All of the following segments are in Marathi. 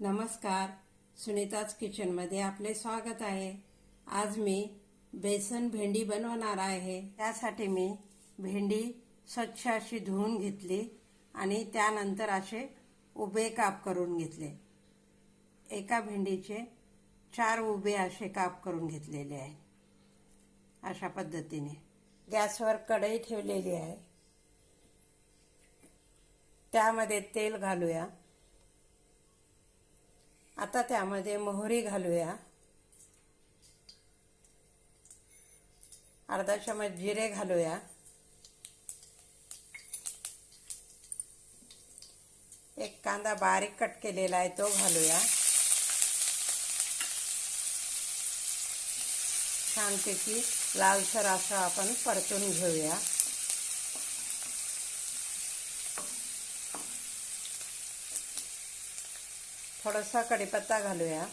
नमस्कार. सुनीताज किचनमध्ये आपले स्वागत आहे. आज मी बेसन भेंडी बनवणार आहे. त्यासाठी मी भेंडी स्वच्छ अशी धुवून घेतली आणि त्यानंतर असे उभे काप करून घेतले. एका भेंडीचे चार उभे असे काप करून घेतलेले आहे. अशा पद्धतीने. गॅसवर कढई ठेवलेली आहे. त्यामध्ये तेल घालूया. आता त्यामध्ये मोहरी घालूया. अर्धा चमच जिरे घालूया. एक कांदा बारीक कट केलेला आहे तो घालूया. छानपैकी लालसर असं आपण परतून घेऊया. थोडासा कढीपत्ता घालूया.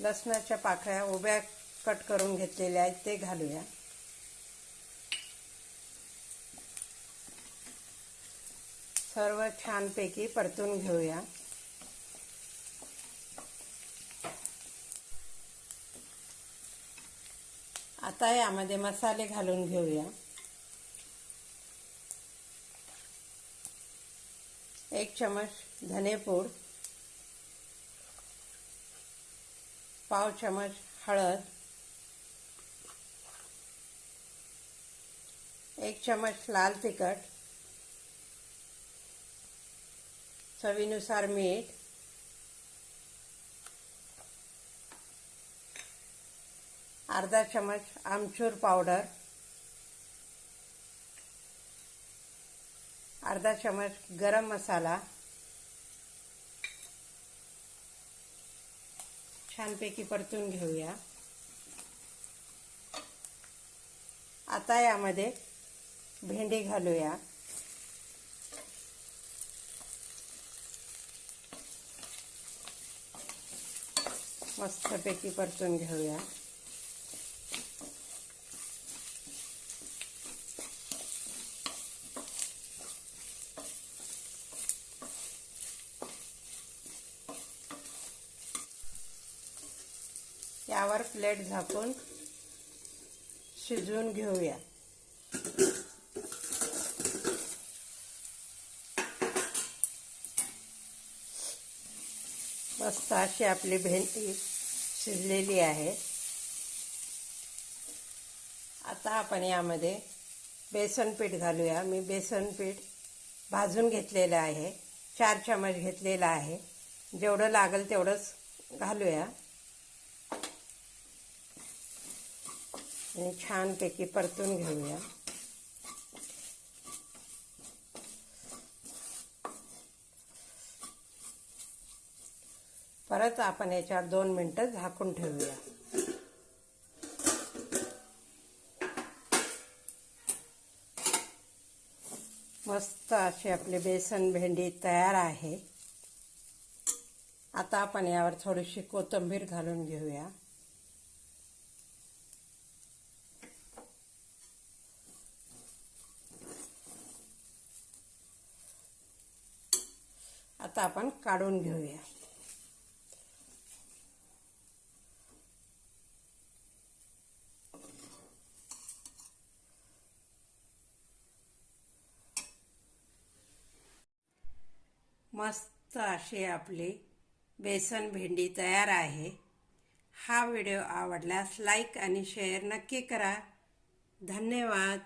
लसणाच्या पाकळ्या उभ्या कट करून घेतलेल्या आहेत ते घालूया. सर्व छानपैकी परतून घेऊया. आता यामध्ये मसाले घालून घेऊया. एक चम्मच धनेपूड पाव चम्मच हळद एक चम्मच लाल तिखट चवीनुसार मीठ अर्धा चम्मच आमचूर पावडर अर्धा चम्मच गरम मसाला. छानपैकी परतून घेऊया. आता यामध्ये भेंडी घालूया. मस्तपैकी परतून घेऊया. त्यावर प्लेट झाकून शिजवून घेऊया. मस्त अशी आपली भेंडी शिजलेली आहे. आता आपण यामध्ये बेसन पीठ घालूया. मी बेसन पीठ भाजून घेतलेलं आहे. चार चमच घेतलेला आहे. जेवढं लागेल तेवढंच घालूया. आणि छानपैकी परतून घेऊया. परत आपण याच्यावर दोन मिनटं झाकून ठेवूया. मस्त अशी आपली बेसन भेंडी तयार आहे. आता आपण यावर थोडीशी कोथिंबीर घालून घेऊया. आता आपण काढून घेऊया. मस्त अशी आपली बेसन भेंडी तयार आहे. हा व्हिडिओ आवडल्यास लाईक आणि शेअर नक्की करा. धन्यवाद.